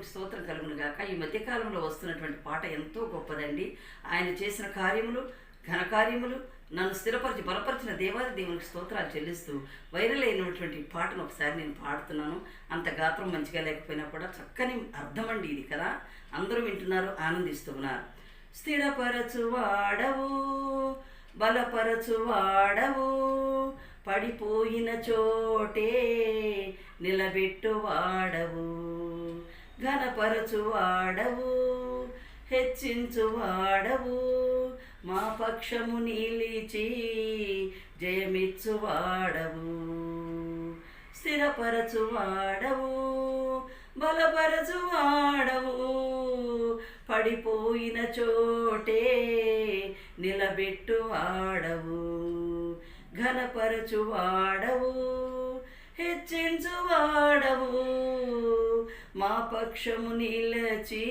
దేవునికి స్తోత్రం కలుగును గాక. ఈ మధ్యకాలంలో వస్తున్నటువంటి పాట ఎంతో గొప్పదండి. ఆయన చేసిన కార్యములు ఘనకార్యములు నన్ను స్థిరపరిచి బలపరిచిన దేవాది దేవునికి స్తోత్రాలు చెల్లిస్తూ వైరల్ అయినటువంటి పాటను ఒకసారి నేను పాడుతున్నాను. అంత గాత్రం మంచిగా లేకపోయినా కూడా చక్కని అర్థమండి ఇది కదా. అందరూ వింటున్నారు ఆనందిస్తున్నారు స్థిరపరచు వాడవు బలపరచు వాడవు పడిపోయిన చోటే నిలబెట్టు ఘనపరచువాడవు హెచ్చించువాడవు. వాడవు హెచ్చించు వాడవు మా పక్షము నిలిచి జయమిచ్చు వాడవు స్థిరపరచు వాడవు వాడవు పడిపోయిన చోటే నిలబెట్టు వాడవు మా పక్షము నిలచి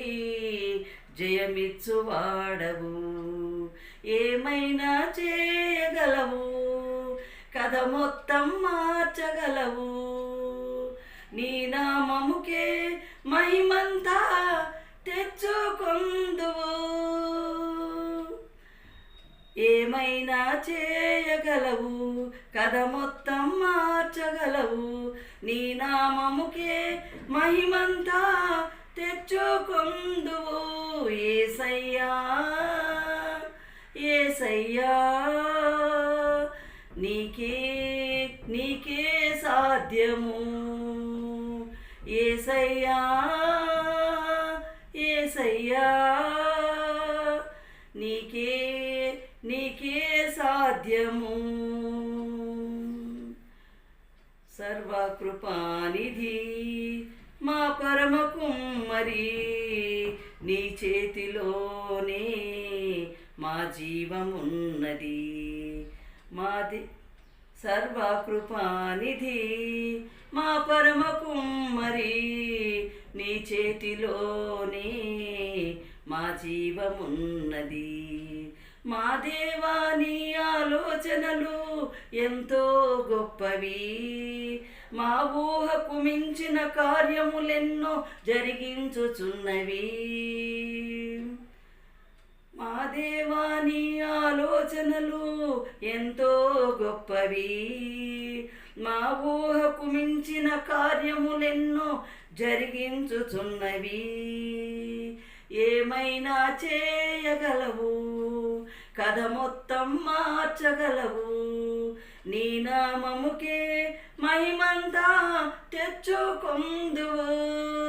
జయమిచ్చువాడవు. ఏమైనా చేయగలవు? కథ మొత్తం మార్చగలవు. నీ నామముకే మహిమంతా తెచ్చుకొందువు. ఏమైనా చేయగలవు? కథ మొత్తం మార్చగలవు. నీ నామముకే మహిమంతా తెచ్చుకొందువు ఏసయ్యా ఏసయ్యా. నీకే నీకే సాధ్యము. ఏసయ్యా ఏసయ్యా. నీకే నీకే సాధ్యము. సర్వకృపానిధి. పరమ కుమ్మరి నీ చేతిలోనే మా జీవమున్నది. మాది సర్వకృపానిధి. మా పరమ కుమ్మరి నీ చేతిలోనే మా జీవమున్నది. మా దేవాని ఆలోచనలు ఎంతో గొప్పవి. మా ఊహకు మించిన కార్యములెన్నో జరిగించుచున్నవి. మా దేవాని ఆలోచనలు ఎంతో గొప్పవి. మా ఊహకు మించిన కార్యములెన్నో జరిగించుచున్నవి. ఏమైనా చేయగలవు? కథ మొత్తం మార్చగలవు. నీ నామముకే మహిమంతా తెచ్చుకొందువు.